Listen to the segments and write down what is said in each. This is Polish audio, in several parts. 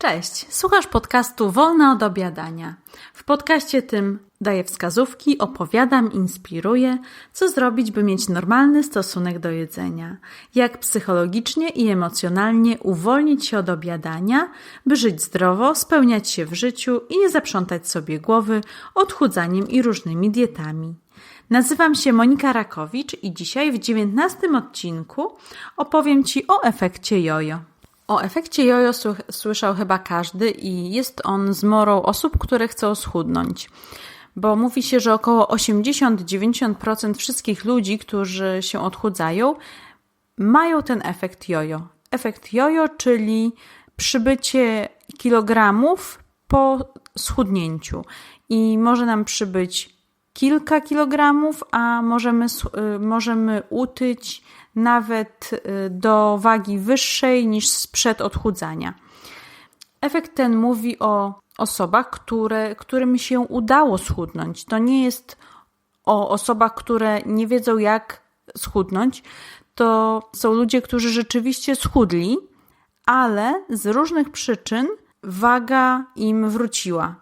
Cześć, słuchasz podcastu Wolna od obiadania. W podcaście tym daję wskazówki, opowiadam, inspiruję, co zrobić, by mieć normalny stosunek do jedzenia, jak psychologicznie i emocjonalnie uwolnić się od obiadania, by żyć zdrowo, spełniać się w życiu i nie zaprzątać sobie głowy odchudzaniem i różnymi dietami. Nazywam się Monika Rakowicz i dzisiaj w dziewiętnastym odcinku opowiem Ci o efekcie jojo. O efekcie jojo słyszał chyba każdy i jest on zmorą osób, które chcą schudnąć. Bo mówi się, że około 80-90% wszystkich ludzi, którzy się odchudzają, mają ten efekt jojo. Efekt jojo, czyli przybycie kilogramów po schudnięciu. I może nam przybyć kilka kilogramów, a możemy, y, możemy utyć nawet y, do wagi wyższej niż sprzed odchudzania. Efekt ten mówi o osobach, które, którym się udało schudnąć. To nie jest o osobach, które nie wiedzą, jak schudnąć. To są ludzie, którzy rzeczywiście schudli, ale z różnych przyczyn waga im wróciła.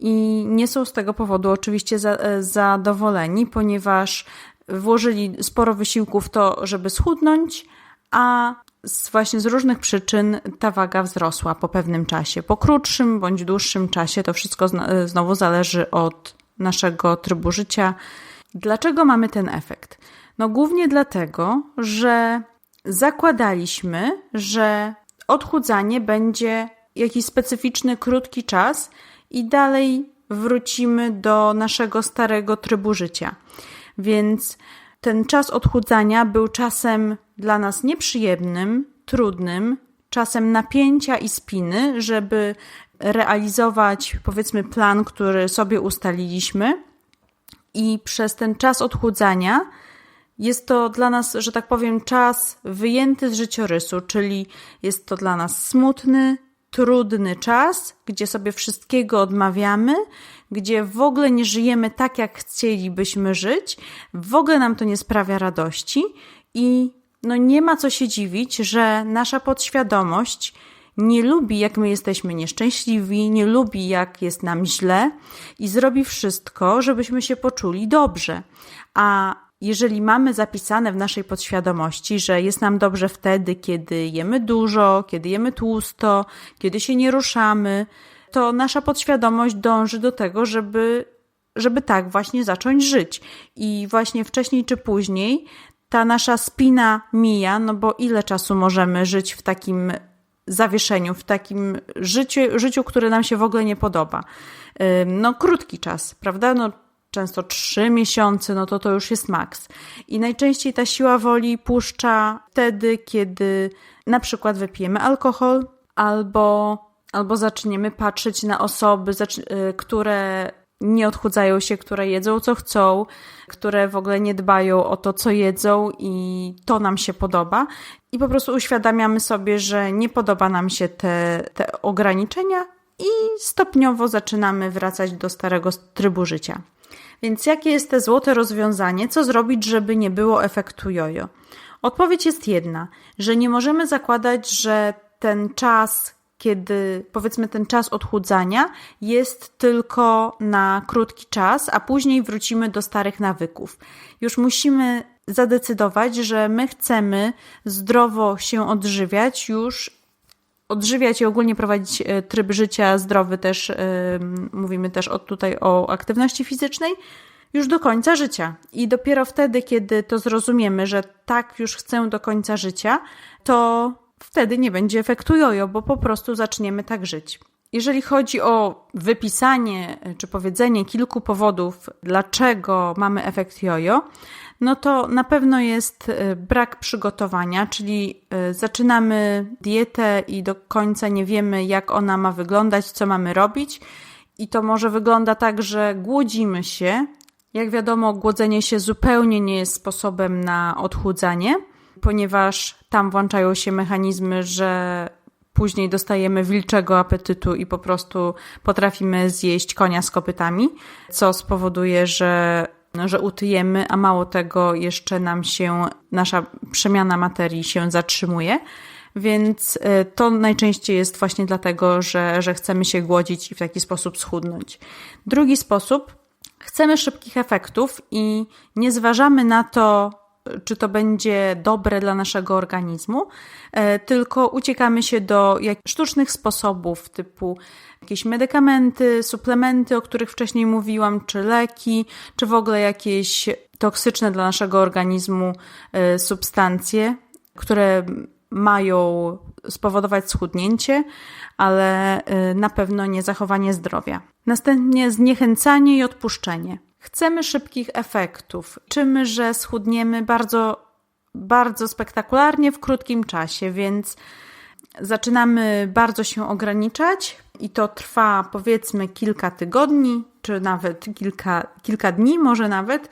I nie są z tego powodu oczywiście e, zadowoleni, ponieważ włożyli sporo wysiłku w to, żeby schudnąć, a z, właśnie z różnych przyczyn ta waga wzrosła po pewnym czasie. Po krótszym bądź dłuższym czasie to wszystko znowu zależy od naszego trybu życia. Dlaczego mamy ten efekt? No głównie dlatego, że zakładaliśmy, że odchudzanie będzie jakiś specyficzny, krótki czas i dalej wrócimy do naszego starego trybu życia. Więc ten czas odchudzania był czasem dla nas nieprzyjemnym, trudnym, czasem napięcia i spiny, żeby realizować, powiedzmy, plan, który sobie ustaliliśmy. I przez ten czas odchudzania jest to dla nas, że tak powiem, czas wyjęty z życiorysu, czyli jest to dla nas smutny, trudny czas, gdzie sobie wszystkiego odmawiamy, gdzie w ogóle nie żyjemy tak, jak chcielibyśmy żyć, w ogóle nam to nie sprawia radości i no nie ma co się dziwić, że nasza podświadomość nie lubi, jak my jesteśmy nieszczęśliwi, nie lubi, jak jest nam źle i zrobi wszystko, żebyśmy się poczuli dobrze. A jeżeli mamy zapisane w naszej podświadomości, że jest nam dobrze wtedy, kiedy jemy dużo, kiedy jemy tłusto, kiedy się nie ruszamy, to nasza podświadomość dąży do tego, żeby, żeby tak właśnie zacząć żyć. I właśnie wcześniej czy później ta nasza spina mija, no bo ile czasu możemy żyć w takim zawieszeniu, w takim życiu, życiu, które nam się w ogóle nie podoba. No, krótki czas, prawda? No, często trzy miesiące, no to to już jest maks. I najczęściej ta siła woli puszcza wtedy, kiedy na przykład wypijemy alkohol albo, albo zaczniemy patrzeć na osoby, y, które nie odchudzają się, które jedzą co chcą, które w ogóle nie dbają o to, co jedzą i to nam się podoba. I po prostu uświadamiamy sobie, że nie podoba nam się te, te ograniczenia i stopniowo zaczynamy wracać do starego trybu życia. Więc jakie jest te złote rozwiązanie? Co zrobić, żeby nie było efektu jojo? Odpowiedź jest jedna, że nie możemy zakładać, że ten czas, kiedy powiedzmy ten czas odchudzania jest tylko na krótki czas, a później wrócimy do starych nawyków. Już musimy zadecydować, że my chcemy zdrowo się odżywiać już odżywiać i ogólnie prowadzić e, tryb życia zdrowy też, e, mówimy też od tutaj o aktywności fizycznej, już do końca życia. I dopiero wtedy, kiedy to zrozumiemy, że tak już chcę do końca życia, to wtedy nie będzie efektu jojo, bo po prostu zaczniemy tak żyć. Jeżeli chodzi o wypisanie e, czy powiedzenie kilku powodów, dlaczego mamy efekt jojo, no to na pewno jest y, brak przygotowania, czyli y, zaczynamy dietę i do końca nie wiemy, jak ona ma wyglądać, co mamy robić. I to może wygląda tak, że głodzimy się. Jak wiadomo, głodzenie się zupełnie nie jest sposobem na odchudzanie, ponieważ tam włączają się mechanizmy, że później dostajemy wilczego apetytu i po prostu potrafimy zjeść konia z kopytami, co spowoduje, że że utyjemy, a mało tego, jeszcze nam się nasza przemiana materii się zatrzymuje. Więc e, to najczęściej jest właśnie dlatego, że, że chcemy się głodzić i w taki sposób schudnąć. Drugi sposób, chcemy szybkich efektów i nie zważamy na to, czy to będzie dobre dla naszego organizmu, e, tylko uciekamy się do sztucznych sposobów typu jakieś medykamenty, suplementy, o których wcześniej mówiłam, czy leki, czy w ogóle jakieś toksyczne dla naszego organizmu e, substancje, które mają spowodować schudnięcie, ale e, na pewno nie zachowanie zdrowia. Następnie zniechęcanie i odpuszczenie. Chcemy szybkich efektów. Czymy, że schudniemy bardzo, bardzo spektakularnie w krótkim czasie, więc zaczynamy bardzo się ograniczać i to trwa powiedzmy kilka tygodni, czy nawet kilka, kilka dni, może nawet.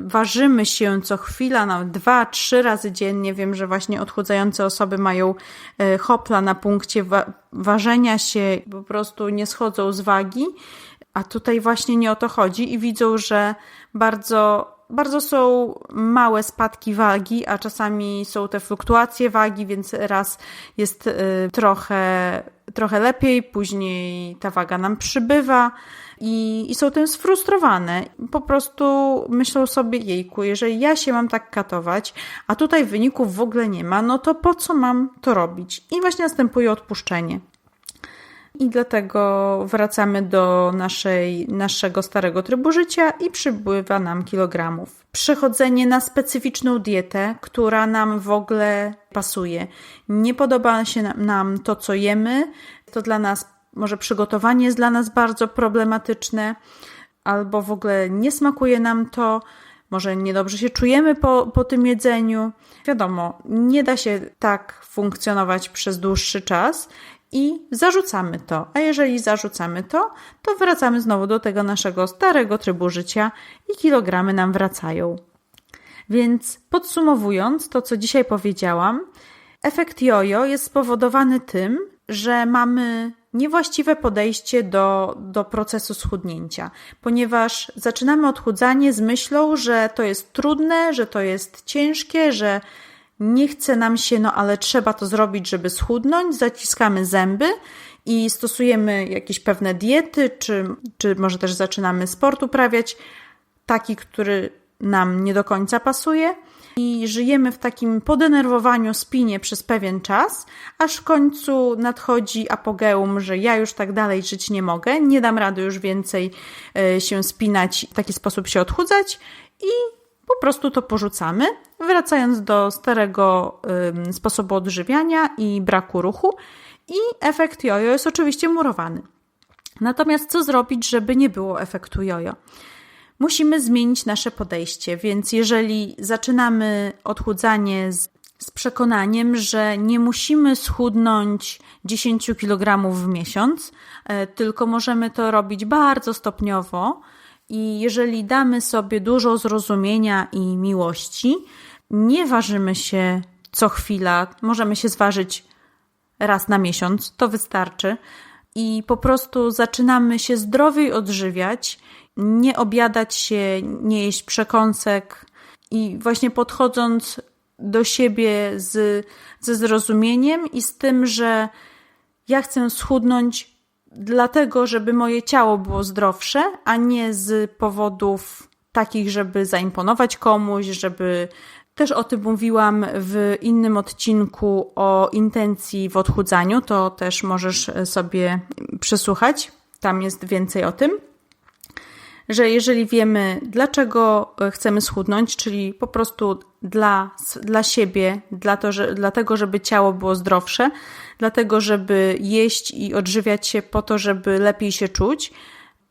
Ważymy się co chwila, nawet dwa, trzy razy dziennie. Wiem, że właśnie odchudzające osoby mają e, hopla na punkcie wa ważenia się, po prostu nie schodzą z wagi a tutaj właśnie nie o to chodzi i widzą, że bardzo, bardzo są małe spadki wagi, a czasami są te fluktuacje wagi, więc raz jest y, trochę, trochę lepiej, później ta waga nam przybywa. I, I są tym sfrustrowane. Po prostu myślą sobie, jejku, jeżeli ja się mam tak katować, a tutaj wyników w ogóle nie ma, no to po co mam to robić? I właśnie następuje odpuszczenie i dlatego wracamy do naszej, naszego starego trybu życia i przybywa nam kilogramów. Przechodzenie na specyficzną dietę, która nam w ogóle pasuje. Nie podoba się nam to, co jemy, to dla nas, może przygotowanie jest dla nas bardzo problematyczne, albo w ogóle nie smakuje nam to, może niedobrze się czujemy po, po tym jedzeniu. Wiadomo, nie da się tak funkcjonować przez dłuższy czas i zarzucamy to. A jeżeli zarzucamy to, to wracamy znowu do tego naszego starego trybu życia i kilogramy nam wracają. Więc podsumowując to, co dzisiaj powiedziałam, efekt jojo jest spowodowany tym, że mamy niewłaściwe podejście do, do procesu schudnięcia, ponieważ zaczynamy odchudzanie z myślą, że to jest trudne, że to jest ciężkie, że nie chce nam się, no ale trzeba to zrobić, żeby schudnąć, zaciskamy zęby i stosujemy jakieś pewne diety, czy, czy może też zaczynamy sport uprawiać, taki, który nam nie do końca pasuje. I żyjemy w takim podenerwowaniu, spinie przez pewien czas, aż w końcu nadchodzi apogeum, że ja już tak dalej żyć nie mogę, nie dam rady już więcej e, się spinać, w taki sposób się odchudzać i po prostu to porzucamy, wracając do starego sposobu odżywiania i braku ruchu. I efekt jojo jest oczywiście murowany. Natomiast co zrobić, żeby nie było efektu jojo? Musimy zmienić nasze podejście, więc jeżeli zaczynamy odchudzanie z, z przekonaniem, że nie musimy schudnąć 10 kg w miesiąc, y, tylko możemy to robić bardzo stopniowo, i jeżeli damy sobie dużo zrozumienia i miłości, nie ważymy się co chwila, możemy się zważyć raz na miesiąc, to wystarczy. I po prostu zaczynamy się zdrowiej odżywiać, nie obiadać się, nie jeść przekąsek i właśnie podchodząc do siebie z, ze zrozumieniem i z tym, że ja chcę schudnąć dlatego, żeby moje ciało było zdrowsze, a nie z powodów takich, żeby zaimponować komuś, żeby też o tym mówiłam w innym odcinku o intencji w odchudzaniu, to też możesz sobie przesłuchać. Tam jest więcej o tym że jeżeli wiemy, dlaczego e, chcemy schudnąć, czyli po prostu dla, dla siebie, dla to, że, dlatego, żeby ciało było zdrowsze, dlatego, żeby jeść i odżywiać się po to, żeby lepiej się czuć,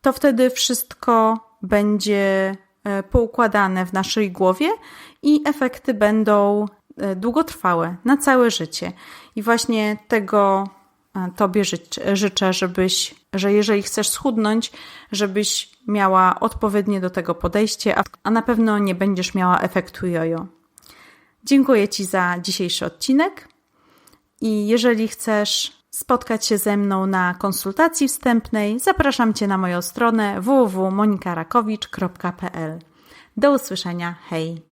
to wtedy wszystko będzie e, poukładane w naszej głowie i efekty będą e, długotrwałe, na całe życie. I właśnie tego Tobie życzę, żebyś, że jeżeli chcesz schudnąć, żebyś miała odpowiednie do tego podejście, a na pewno nie będziesz miała efektu jojo. Dziękuję Ci za dzisiejszy odcinek i jeżeli chcesz spotkać się ze mną na konsultacji wstępnej, zapraszam Cię na moją stronę www.monikarakowicz.pl. Do usłyszenia, hej!